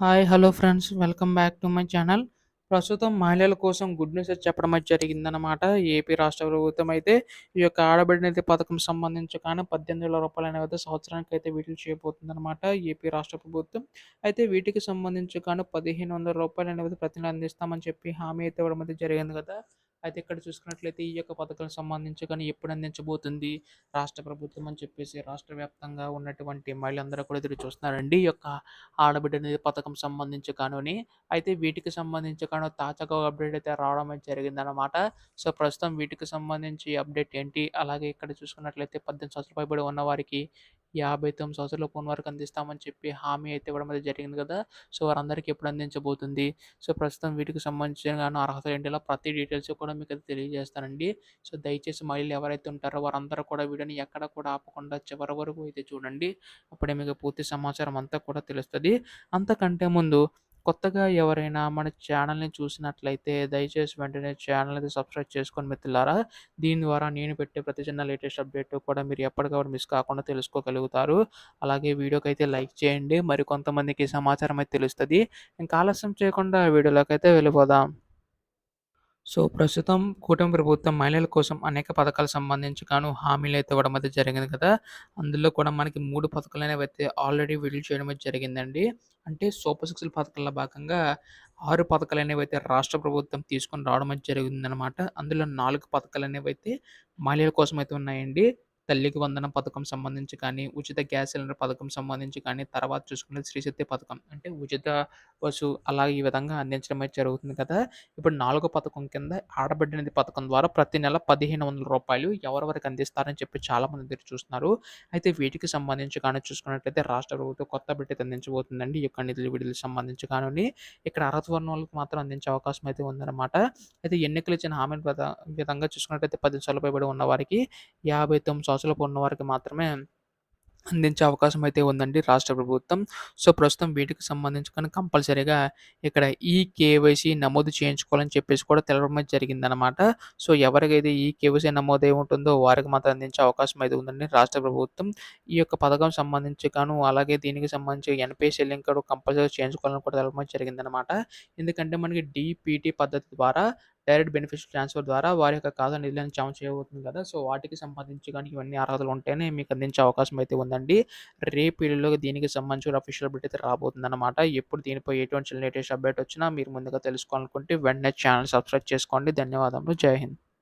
Hi hello friends. Welcome back to my channel. ప్రస్తుతం మహిళల కోసం గుడ్ న్యూస్ చెప్పడం అయితే జరిగిందనమాట ఏపీ రాష్ట్ర ప్రభుత్వం అయితే ఈ యొక్క ఆడబిడ్డ నిధి పథకం సంబంధించి కానీ పద్దెనిమిది వేల రూపాయలు అనేది సంవత్సరానికి అయితే వీటిని చేయబోతుంది అనమాట ఏపీ రాష్ట్ర ప్రభుత్వం. అయితే వీటికి సంబంధించి కానీ పదిహేను వందల రూపాయలు అనేది ప్రతి నెల అందిస్తామని చెప్పి హామీ అయితే ఇవ్వడం అయితే జరిగింది కదా. అయితే ఇక్కడ చూసుకున్నట్లయితే ఈ యొక్క పథకం సంబంధించి కానీ ఎప్పుడు అందించబోతుంది? రాష్ట్ర ప్రభుత్వం అని చెప్పేసి రాష్ట్ర వ్యాప్తంగా ఉన్నటువంటి మహిళలందరూ కూడా ఎదురు చూస్తున్నారండి. ఈ యొక్క ఆడబిడ్డ నిధి పథకం సంబంధించి కానుని అయితే వీటికి సంబంధించి కాను తాజాగా ఒక అప్డేట్ అయితే రావడం జరిగిందనమాట సో ప్రస్తుతం వీటికి సంబంధించి అప్డేట్ ఏంటి? అలాగే ఇక్కడ చూసుకున్నట్లయితే పద్దెనిమిది సంవత్సరాల పైబడి ఉన్న వారికి యాభై తొమ్మిది సంవత్సరాల ఫోన్ వరకు అందిస్తామని చెప్పి హామీ అయితే ఇవ్వడం అయితే జరిగింది కదా! సో వారందరికీ ఎప్పుడు అందించబోతుంది? సో ప్రస్తుతం వీటికి సంబంధించిన అర్హత ఏంటిలా ప్రతి డీటెయిల్స్ కూడా మీకు అయితే తెలియజేస్తానండి. సో దయచేసి మహిళలు ఎవరైతే ఉంటారో వారందరూ కూడా వీడియోని ఎక్కడ కూడా ఆపకుండా చివరి వరకు అయితే చూడండి. అప్పుడే మీకు పూర్తి సమాచారం అంతా కూడా తెలుస్తుంది. అంతకంటే ముందు కొత్తగా ఎవరైనా మన ఛానల్ని చూసినట్లయితే దయచేసి వెంటనే ఛానల్ అయితే సబ్స్క్రైబ్ చేసుకొని మిత్రులారా దీని ద్వారా నేను పెట్టే ప్రతి చిన్న లేటెస్ట్ అప్డేట్ కూడా మీరు ఎప్పటికప్పుడు మిస్ కాకుండా తెలుసుకోగలుగుతారు. అలాగే వీడియోకి అయితే లైక్ చేయండి. మరి కొంతమందికి సమాచారం అయితే తెలుస్తుంది. ఇంకా ఆలస్యం చేయకుండా వీడియోలోకి అయితే వెళ్ళిపోదాం. సో ప్రస్తుతం కూటమి ప్రభుత్వం మహిళల కోసం అనేక పథకాలకు సంబంధించి గాను హామీలు అయితే ఇవ్వడం అయితే జరిగింది కదా. అందులో కూడా మనకి మూడు పథకాలు అనేవి అయితే ఆల్రెడీ విడుదల చేయడం అయితే జరిగిందండి. అంటే సూపర్ సిక్స్ పథకాల్లో భాగంగా ఆరు పథకాలు అనేవి అయితే రాష్ట్ర ప్రభుత్వం తీసుకొని రావడం అయితే జరిగిందనమాట అందులో నాలుగు పథకాలు అనేవి అయితే మహిళల కోసం అయితే ఉన్నాయండి. తల్లికి వందనం పథకం సంబంధించి కానీ ఉచిత గ్యాస్ సిలిండర్ పథకం సంబంధించి కానీ తర్వాత చూసుకునే శ్రీశక్తి పథకం. అంటే ఉచిత బస్సు అలా ఈ విధంగా అందించడం అయితే జరుగుతుంది కదా. ఇప్పుడు నాలుగో పథకం కింద ఆడబిడ్డ పథకం ద్వారా ప్రతి నెల పదిహేను వందల రూపాయలు ఎవరెవరికి అందిస్తారని చెప్పి చాలామంది ఎదురు చూస్తున్నారు. అయితే వీటికి సంబంధించి కానీ చూసుకున్నట్లయితే రాష్ట్ర ప్రభుత్వం కొత్త బిడ్డ అందించబోతుందండి. ఈ యొక్క నిధులు విడుదలకు సంబంధించి కానీ ఇక్కడ అర్హత వర్ణాలకు వాళ్ళకి మాత్రం అందించే అవకాశం అయితే ఉందన్నమాట. అయితే ఎన్నికలు ఇచ్చిన హామీల విధంగా చూసుకున్నట్లయితే పది సంవత్సరాలు పైబడి ఉన్న వారికి యాభై తొమ్మిది సంవత్సరాలు ఉన్న వారికి మాత్రమే అందించే అవకాశం అయితే ఉందండి రాష్ట్ర ప్రభుత్వం. సో ప్రస్తుతం వీటికి సంబంధించి కానీ కంపల్సరీగా ఇక్కడ ఈ కేవైసీ నమోదు చేయించుకోవాలని చెప్పేసి కూడా తెలవడం జరిగిందనమాట సో ఎవరికైతే ఈ కేవైసీ నమోదై ఉంటుందో వారికి మాత్రం అందించే అవకాశం అయితే ఉందండి రాష్ట్ర ప్రభుత్వం. ఈ యొక్క పథకం సంబంధించి గాను అలాగే దీనికి సంబంధించి ఎన్పిఎస్ లింక్ కంపల్సరీ చేయించుకోవాలని కూడా తెలవడం జరిగిందనమాట ఎందుకంటే మనకి డిపిటి పద్ధతి ద్వారా డైరెక్ట్ బెనిఫిషియల్ ట్రాన్స్ఫర్ ద్వారా వారి యొక్క ఖాతా నిధులను జమ చేయబోతుంది కదా. సో వాటికి సంబంధించి కానీ ఇవన్నీ అర్హతలు ఉంటేనే మీకు అందించే అవకాశం అయితే ఉందండి. రేపు ఇల్లులో దీనికి సంబంధించిన అఫీషియల్ అప్డేట్ అయితే రాబోతుంది అనమాట ఎప్పుడు దీనిపై ఎటువంటి లేటెస్ట్ అప్డేట్ వచ్చినా మీరు ముందుగా తెలుసుకోవాలనుకుంటే వెంటనే ఛానల్ సబ్స్క్రైబ్ చేసుకోండి. ధన్యవాదములు. జై హింద్.